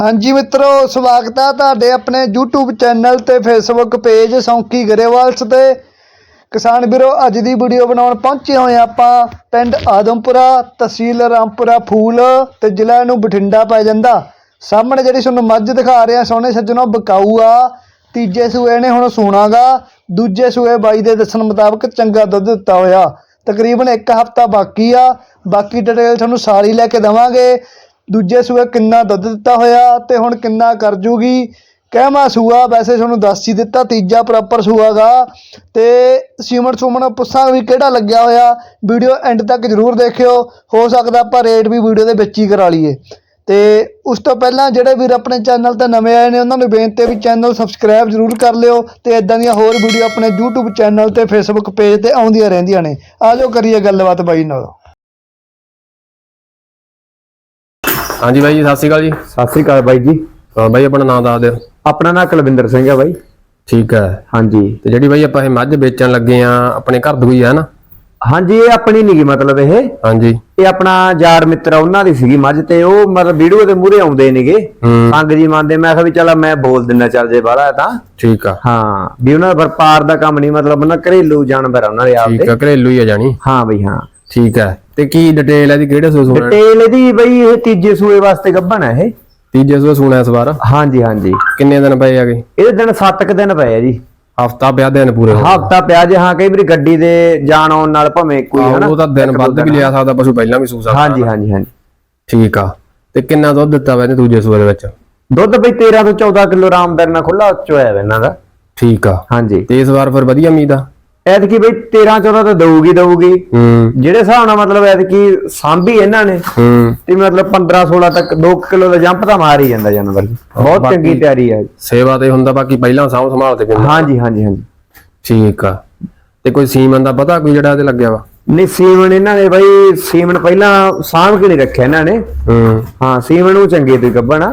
ਹਾਂਜੀ ਮਿੱਤਰੋ, ਸਵਾਗਤ ਹੈ ਤੁਹਾਡੇ ਆਪਣੇ YouTube ਚੈਨਲ ਤੇ Facebook ਪੇਜ ਸੌਂਕੀ ਗਰੇਵਾਲਸ ਤੇ। ਕਿਸਾਨ ਵੀਰੋ, ਅੱਜ ਦੀ ਵੀਡੀਓ ਬਣਾਉਣ ਪਹੁੰਚੇ ਹੋਏ ਹਾਂ ਆਪਾਂ ਪਿੰਡ ਆਦਮਪੁਰਾ, ਤਹਿਸੀਲ ਰਾਮਪੁਰਾ ਫੂਲ ਤੇ ਜ਼ਿਲ੍ਹਾ ਨੂੰ ਬਠਿੰਡਾ ਪੈ ਜਾਂਦਾ। ਸਾਹਮਣੇ ਜਿਹੜੀ ਤੁਹਾਨੂੰ ਮੱਝ ਦਿਖਾ ਰਿਹਾ ਸੋਹਣੇ ਸੱਜਣੋ ਬਕਾਊ ਆ। ਤੀਜੇ ਸੂਏ ਨੇ ਹੁਣ ਸੂਣਾਗਾ, ਦੂਜੇ ਸੂਏ ਬਾਈ ਦੇ ਦੱਸਣ ਮੁਤਾਬਕ ਚੰਗਾ ਦੁੱਧ ਦਿੱਤਾ ਹੋਇਆ। ਤਕਰੀਬਨ ਇੱਕ ਹਫਤਾ ਬਾਕੀ ਆ, ਬਾਕੀ ਡਿਟੇਲ ਤੁਹਾਨੂੰ ਸਾਰੀ ਲੈ ਕੇ ਦਵਾਂਗੇ। ਦੂਜੇ ਸੂਏ ਕਿੰਨਾ ਦੁੱਧ ਦਿੱਤਾ ਹੋਇਆ ਤੇ ਹੁਣ ਕਿੰਨਾ ਕਰ ਜੂਗੀ? ਕਹਿਮਾ ਸੂਆ, ਵੈਸੇ ਤੁਹਾਨੂੰ ਦੱਸ ਹੀ ਦਿੱਤਾ, ਤੀਜਾ ਪ੍ਰੋਪਰ ਸੂਆਗਾ ਤੇ ਸੀਮਨ ਸੁਮਨ ਪੁੱਛਾਂ ਵੀ ਕਿਹੜਾ ਲੱਗਿਆ ਹੋਇਆ। ਵੀਡੀਓ ਐਂਡ ਤੱਕ ਜਰੂਰ ਦੇਖਿਓ। ਹੋ ਸਕਦਾ ਆਪਾਂ ਰੇਟ ਵੀ ਵੀਡੀਓ ਦੇ ਵਿੱਚ ਹੀ ਕਰਾ ਲਈਏ। ਤੇ ਉਸ ਤੋਂ ਪਹਿਲਾਂ ਜਿਹੜੇ ਵੀਰ ਆਪਣੇ ਚੈਨਲ ਤੇ ਨਵੇਂ ਆਏ ਨੇ, ਉਹਨਾਂ ਨੂੰ ਬੇਨਤੀ ਵੀ ਚੈਨਲ ਸਬਸਕ੍ਰਾਈਬ ਜਰੂਰ ਕਰ ਲਿਓ ਤੇ ਇਦਾਂ ਦੀਆਂ ਹੋਰ ਵੀਡੀਓ ਆਪਣੇ YouTube ਚੈਨਲ ਤੇ Facebook ਪੇਜ ਤੇ ਆਉਂਦੀਆਂ ਰਹਿੰਦੀਆਂ ਨੇ। ਆਜੋ ਕਰੀਏ ਗੱਲਬਾਤ ਬਾਈ ਨਾਲ। ਹਾਂਜੀ ਬਾਈ ਜੀ ਸਤਿ ਸ਼੍ਰੀ ਅਕਾਲ ਜੀ। ਸਤਿ ਸ੍ਰੀ ਅਕਾਲ ਬਾਈ ਜੀ। ਹਾਂ ਬਾਈ ਆਪਣਾ ਨਾਮ ਦੱਸ ਦਿਓ। ਆਪਣਾ ਨਾਂ ਕੁਲਵਿੰਦਰ ਸਿੰਘ ਹੈ ਬਾਈ। ਠੀਕ ਹੈ। ਹਾਂਜੀ। ਤੇ ਜਿਹੜੀ ਬਾਈ ਆਪਾਂ ਇਹ ਮੱਝ ਵੇਚਣ ਲੱਗੇ ਆ ਆਪਣੇ ਘਰ ਦੀ ਹੈ ਨਾ? ਹਾਂਜੀ ਇਹ ਆਪਣੀ ਨਹੀਂ ਗੀ ਮਤਲਬ ਇਹ। ਹਾਂਜੀ। ਇਹ ਆਪਣਾ ਯਾਰ ਮਿੱਤਰ ਆ, ਉਹਨਾਂ ਦੀ ਸੀਗੀ ਮੱਝ ਤੇ ਉਹ ਮਤਲਬ ਵੀਡੀਓ ਦੇ ਮੂਹਰੇ ਆਉਂਦੇ ਨੇਗੇ। ਸੰਗ ਜੀ ਮੰਨਦੇ ਮੈਂ ਕਿਹਾ ਵੀ ਚਲ ਮੈਂ ਬੋਲ ਦਿੰਨਾ ਚੱਲ ਜੇ ਬਾਹਲਾ ਤਾਂ। ਠੀਕ ਆ। ਹਾਂ ਵੀ ਉਹਨਾਂ ਦਾ ਵਪਾਰ ਦਾ ਕੰਮ ਨਹੀਂ ਮਤਲਬ ਉਹਨਾਂ ਘਰੇਲੂ ਜਾਨਵਰ ਆ ਉਹਨਾਂ ਦੇ ਠੀਕ ਆਪਦੇ ਆ ਘਰੇਲੂ ਹੀ ਆ ਜਾਣੀ। ਹਾਂ ਬਈ ਹਾਂ। ਠੀਕ ਹੈ। ਤੇ ਕੀ ਡਿਟੇਲ ਹੈ ਦੀ ਕਿਹੜੇ ਸੂ ਸੁਣਾ ਡਿਟੇਲ ਇਹਦੀ ਬਈ ਇਹ ਤੀਜੇ ਸੂਏ ਵਾਸਤੇ ਗੱਭਣ ਹੈ ਇਹ। ਤੀਜੇ ਸੂ ਸੁਣਾ ਇਸ ਵਾਰ? ਹਾਂਜੀ ਹਾਂਜੀ। ਕਿੰਨੇ ਦਿਨ ਪਏ ਆਗੇ ਇਹਦੇ ਦਿਨ 7 ਕੁ ਦਿਨ ਪਏ ਆ ਜੀ। ਹਫਤਾ ਪਿਆ ਦਿਨ ਪੂਰੇ ਹਫਤਾ ਪਿਆ ਜੇ ਹਾਂ ਕਈ ਵਾਰੀ ਗੱਡੀ ਦੇ ਜਾਣ ਆਉਣ ਨਾਲ ਭਾਵੇਂ ਕੋਈ। ਹਨਾ? ਉਹ ਤਾਂ ਦਿਨ ਵੱਧ ਵੀ ਲਿਆ ਸਕਦਾ ਪਸ਼ੂ ਪਹਿਲਾਂ ਵੀ ਸੂ ਸਕਦਾ। ਹਾਂਜੀ ਹਾਂਜੀ ਹਾਂਜੀ। ਠੀਕ ਆ। ਤੇ ਕਿੰਨਾ ਦੁੱਧ ਦਿੱਤਾ ਵਾ ਇਹਨੇ ਦੂਜੇ ਸੂਏ ਦੇ ਵਿੱਚ? ਦੁੱਧ ਬਈ 13 ਤੋਂ 14 ਕਿਲੋ ਆਰਾਮਦਾਰ ਨਾਲ ਖੁੱਲਾ ਚੋਇਆ ਵਾ ਇਹਨਾਂ ਦਾ। ਠੀਕ ਆ। ਹਾਂਜੀ। ਤੇ ਇਸ ਵਾਰ ਫਿਰ ਵਧੀਆ ਉਮੀਦ ਆ? ਐਤਕੀ ਬਈ 13 14 ਤਾਂ ਦਊਗੀ ਦਊਗੀ। ਹੂੰ। ਜਿਹੜੇ ਹਿਸਾਬ ਨਾਲ ਮਤਲਬ ਐਤਕੀ ਸਾਂਭੀ ਇਹਨਾਂ ਨੇ ਹੂੰ। ਤੇ ਮਤਲਬ 15 16 ਤੱਕ 2 ਕਿਲੋ ਦਾ ਜੰਪ ਤਾਂ ਮਾਰ ਹੀ ਜਾਂਦਾ ਜਾਨਵਰ। ਬਹੁਤ ਚੰਗੀ ਤਿਆਰੀ ਹੈ ਸੇਵਾ ਤੇ ਹੁੰਦਾ ਬਾਕੀ ਪਹਿਲਾਂ ਸਾਂਭ ਸੰਭਾਲ ਤੇ ਹਾਂਜੀ ਹਾਂਜੀ ਹਾਂਜੀ। ਠੀਕ ਆ। ਤੇ ਕੋਈ ਸੀਮਨ ਦਾ ਪਤਾ ਕੋਈ ਜਿਹੜਾ ਇਹਦੇ ਲੱਗਿਆ ਵਾ? ਨਹੀਂ ਸੀਮਨ ਇਹਨਾਂ ਨੇ ਬਈ ਸੀਮਨ ਪਹਿਲਾਂ ਸਾਂਭ ਕੇ ਨਹੀਂ ਰੱਖਿਆ ਇਹਨਾਂ ਨੇ। ਹੂੰ। ਹਾਂ ਸੀਮਨ ਨੂੰ ਚੰਗੇ ਤੇ ਗੱਬਣਾ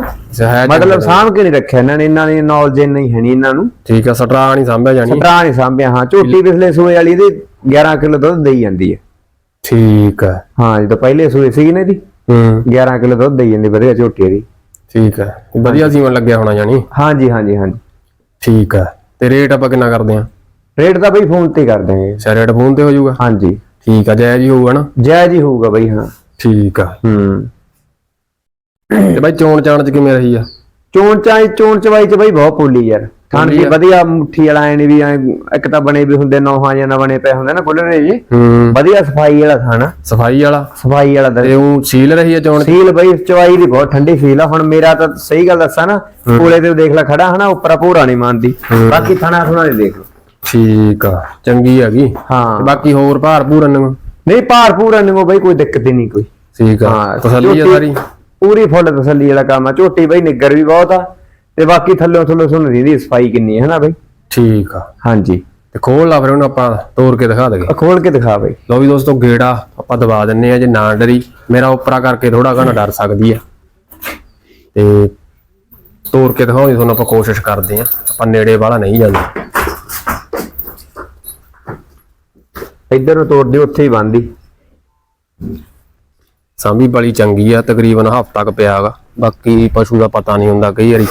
ਮਤਲਬ ਸਾਂਭ ਕੇ ਨਹੀਂ ਰੱਖਿਆ ਇਹਨਾਂ ਨੇ ਇਹਨਾਂ ਦੀ ਨੌਲੇਜ ਨਹੀਂ ਹੈ ਨਹੀਂ ਇਹਨਾਂ ਨੂੰ। ਠੀਕ ਆ ਸਟਰਾ ਨਹੀਂ ਸਾਂਭਿਆ ਜਾਣੀ। ਸਟਰਾ ਨਹੀਂ ਸਾਂਭਿਆ ਹਾਂ ਝੋਟੀ ਪਿਛਲੇ ਸੂਏ ਵਾਲੀ ਦੀ 11 ਕਿਲੋ ਦੁੱਧ ਦੇਈ ਜਾਂਦੀ ਹੈ। ਠੀਕ ਆ। ਹਾਂ ਜਦੋਂ ਪਹਿਲੇ ਸੂਏ ਸੀਗੀ ਨਾ ਇਹਦੀ ਹੂੰ। 11 ਕਿਲੋ ਦੁੱਧ ਦੇਈ ਜਾਂਦੀ ਵਧੀਆ ਝੋਟੀ ਇਹਦੀ ਠੀਕ ਆ ਵਧੀਆ ਸੀਮਨ ਲੱਗਿਆ ਹੋਣਾ ਜਾਣੀ। ਹਾਂਜੀ ਹਾਂਜੀ ਹਾਂਜੀ। ਠੀਕ ਆ ਤੇ ਰੇਟ ਆਪਾਂ ਕਿੰਨਾ ਕਰਦੇ ਆ? ਰੇਟ ਤਾਂ ਬਈ ਫੋਨ ਤੇ ਹੀ ਕਰ ਦਾਂਗੇ ਅੱਛਾ ਰੇਟ ਫੋਨ ਤੇ ਹੋ ਜਾਊਗਾ? ਹਾਂਜੀ। ਠੀਕ ਆ ਜਾਇਜ਼ ਹੀ ਹੋਊਗਾ ਨਾ? ਜਾਇਜ਼ ਹੀ ਹੋਊਗਾ ਬਈ ਹਾਂ। ਠੀਕ ਆ। ਹੂੰ। ਤੇ ਬਾਈ ਚੋਣ ਚਾਣ ਚ ਕਿਵੇਂ ਰਹੀ ਆ? ਚੋਣ ਚਾਈ ਚੋਣ ਚਵਾਈ ਚ ਬਈ ਬਹੁਤ ਪੋਲੀ ਯਾਰ। ਖਾਣ ਦੀ। ਵਧੀਆ ਮੁੱਠੀ ਵਾਲਾ ਐ ਨੀ ਵੀ ਐਂ ਇੱਕ ਤਾਂ ਬਣੇ ਵੀ ਹੁੰਦੇ ਨੌਹਾਂ ਜਾਂ ਨਾ ਬਣੇ ਪਏ ਹੁੰਦੇ ਨਾ ਖੁੱਲਣੇ ਜੀ। ਹੂੰ। ਵਧੀਆ ਸਫ਼ਾਈ ਵਾਲਾ ਖਾਣਾ ਸਫ਼ਾਈ ਵਾਲਾ? ਸਫ਼ਾਈ ਵਾਲਾ ਤੇ ਉਹ ਸੀਲ ਰਹੀ ਆ ਚੋਣ? ਸੀਲ ਬਈ ਚਵਾਈ ਦੀ ਬਹੁਤ ਠੰਡੀ ਫੀਲ ਆ। ਹੁਣ ਮੇਰਾ ਤਾਂ ਸਹੀ ਗੱਲ ਦੱਸਾਂ ਨਾ ਕੋਲੇ ਤੇ ਦੇਖ ਲੈ ਖੜਾ ਹਨਾ ਉੱਪਰ ਭੂਰਾ ਨਹੀਂ ਮੰਨਦੀ। ਬਾਕੀ ਥਣਾ ਥੁਣਾ ਦੇ ਦੇਖ ਲਓ। ਠੀਕ ਆ ਚੰਗੀ ਹੈਗੀ। ਹਾਂ। ਤੇ ਬਾਕੀ ਹੋਰ ਭਾਰ ਭੂਰਨ ਨੂੰ ਨਹੀਂ ਭਾਰ ਪੂਰਾ ਨਹੀਂ ਬਈ ਕੋਈ ਦਿੱਕਤ ਹੀ ਨਹੀਂ ਕੋਈ। ਠੀਕ ਆ ਤਸੱਲੀ ਆ ਝੋਟੀ ਸਾਰੀ? ਪੂਰੀ ਫੁੱਲ ਤਸੱਲੀ ਵਾਲਾ ਕੰਮ ਆ। ਝੋਟੀ ਬਈ ਨਿੱਗਰ ਵੀ ਬਹੁਤ ਆ ਤੇ ਬਾਕੀ ਥੱਲੋਂ ਥੱਲੋਂ ਸੁਣ ਦੀ ਸਫ਼ਾਈ ਕਿੰਨੀ ਹੈ ਹਨਾ ਬਈ? ਠੀਕ ਆ। ਹਾਂਜੀ। ਤੇ ਖੋਲ ਲਾ ਫਿਰ ਉਹਨੂੰ ਆਪਾਂ ਤੋੜ ਕੇ ਦਿਖਾ ਦਗੇ ਆ ਖੋਲ ਕੇ ਦਿਖਾ ਬਈ। ਲੋ ਵੀ ਦੋਸਤੋ ਗੇੜਾ ਆਪਾਂ ਦਬਾ ਦਿੰਨੇ ਆ ਜੇ ਨਾ ਡਰੀ। ਮੇਰਾ ਉਪਰਾ ਕਰਕੇ ਥੋੜਾ ਘਣਾ ਡਰ ਸਕਦੀ ਆ। ਤੇ ਤੋੜ ਕੇ ਦਿਖਾਉਣ ਦੀ ਤੁਹਾਨੂੰ ਆਪਾਂ ਕੋਸ਼ਿਸ਼ ਕਰਦੇ ਆ। ਆਪਾਂ ਨੇੜੇ ਵਾਲਾ ਨਹੀਂ ਜਾਂਦੇ ਇੱਧਰ ਨੂੰ ਤੋੜਦੀ ਉੱਥੇ ਹੀ ਬੰਦੀ ਸਾਂਭੀ ਬੜੀ ਚੰਗੀ ਆ ਤਕਰੀਬਨ ਹਫ਼ਤਾ ਕ ਪਿਆਗਾ ਬਾਕੀ ਪਸ਼ੂ ਦਾ ਪਤਾ ਨਹੀਂ ਹੁੰਦਾ ਕਈ ਵਾਰੀ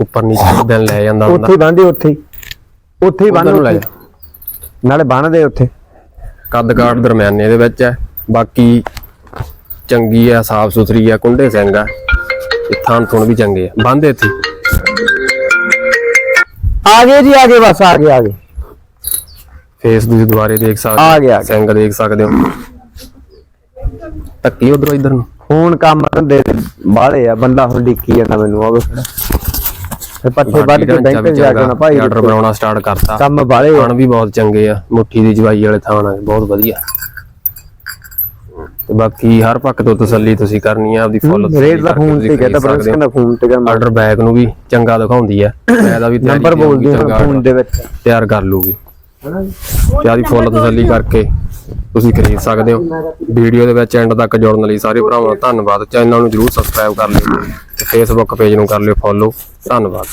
ਉੱਪਰ ਨੀਚੇ ਦਿਨ ਲੈ ਜਾਂਦਾ ਹੁੰਦਾ। ਉੱਥੇ ਬੰਦੀ ਉੱਥੇ ਹੀ। ਉੱਥੇ ਹੀ ਬੰਨ। ਨਾਲੇ ਬੰਨਦੇ ਉੱਥੇ। ਕੱਦ ਕਾਠ ਦਰਮਿਆਨੇ ਦੇ ਵਿੱਚ ਹੈ। ਬਾਕੀ ਚੰਗੀ ਆ ਸਾਫ਼ ਸੁਥਰੀ ਆ ਕੁੰਡੇ ਸਿੰਘ ਆ। ਥਾਂ ਥੁਣ ਵੀ ਚੰਗੇ ਆ। ਬੰਦੇ ਇੱਥੇ ਆ ਗਏ ਜੀ ਆ ਗਏ ਬਸ ਆ ਗਏ ਆ ਗਏ। ਫੇਸ ਤੁਸੀਂ ਦੁਬਾਰੇ ਦੇਖ ਸਕਦੇ ਆ ਗਿਆ। ਸਿੰਘ ਦੇਖ ਸਕਦੇ ਹੋ। ਧੱਕੀ ਉਧਰੋਂ ਇਧਰ ਨੂੰ। ਹੁਣ ਕੰਮ ਧੰਦੇ ਬਾਹਲੇ ਆ ਬੰਦਾ ਹੁਣ ਡਿੱਕੀ ਜਾਂਦਾ ਮੈਨੂੰ ਆਵੇ ਤੇ ਪੱਠੇ ਵੱਢ ਕੇ ਬੈਂਕ ਤੇ ਜਾ ਕੇ ਨਾ ਭਾਈ ਆਰਡਰ ਬਣਾਉਣਾ ਸਟਾਰਟ ਕਰਤਾ। ਕੰਮ ਬਾਹਲੇ। ਥਾਣ ਵੀ ਬਹੁਤ ਚੰਗੇ ਆ ਮੁੱਠੀ ਦੀ ਜਵਾਈ ਵਾਲੇ ਥਾਣ ਆ ਬਹੁਤ ਵਧੀਆ। ਤੇ ਬਾਕੀ ਹਰ ਪੱਖ ਤੋਂ ਤਸੱਲੀ ਤੁਸੀਂ ਕਰਨੀ ਆ ਆਪਦੀ ਫੁੱਲ ਰੇਟ ਦਾ ਫੋਨ ਤੇ ਕਹਿੰਦਾ ਪਰ ਕਹਿੰਦਾ ਫੋਨ ਤੇ ਕਹਿੰਦਾ ਆਰਡਰ ਬੈਕ ਨੂੰ ਵੀ ਚੰਗਾ ਦਿਖਾਉਂਦੀ ਆ ਵੀ ਨੰਬਰ ਬੋਲ ਦਿਓ ਫੋਨ ਦੇ ਵਿੱਚ। ਤਿਆਰ ਕਰ ਲੂਗੀ ਤੇ ਆਦੀ ਫੁੱਲ ਤਸੱਲੀ ਕਰਕੇ ਤੁਸੀਂ ਖਰੀਦ ਸਕਦੇ ਹੋ। ਵੀਡੀਓ ਦੇ ਵਿੱਚ ਐਂਡ ਤੱਕ ਜੁੜਨ ਲਈ ਸਾਰੇ ਭਰਾਵਾਂ ਦਾ ਧੰਨਵਾਦ। ਚੈਨਲ ਨੂੰ ਜਰੂਰ ਸਬਸਕ੍ਰਾਈਬ ਕਰ ਲਿਓ ਤੇ ਫੇਸਬੁੱਕ ਪੇਜ ਨੂੰ ਕਰ ਲਿਓ ਫੋਲੋ ਧੰਨਵਾਦ।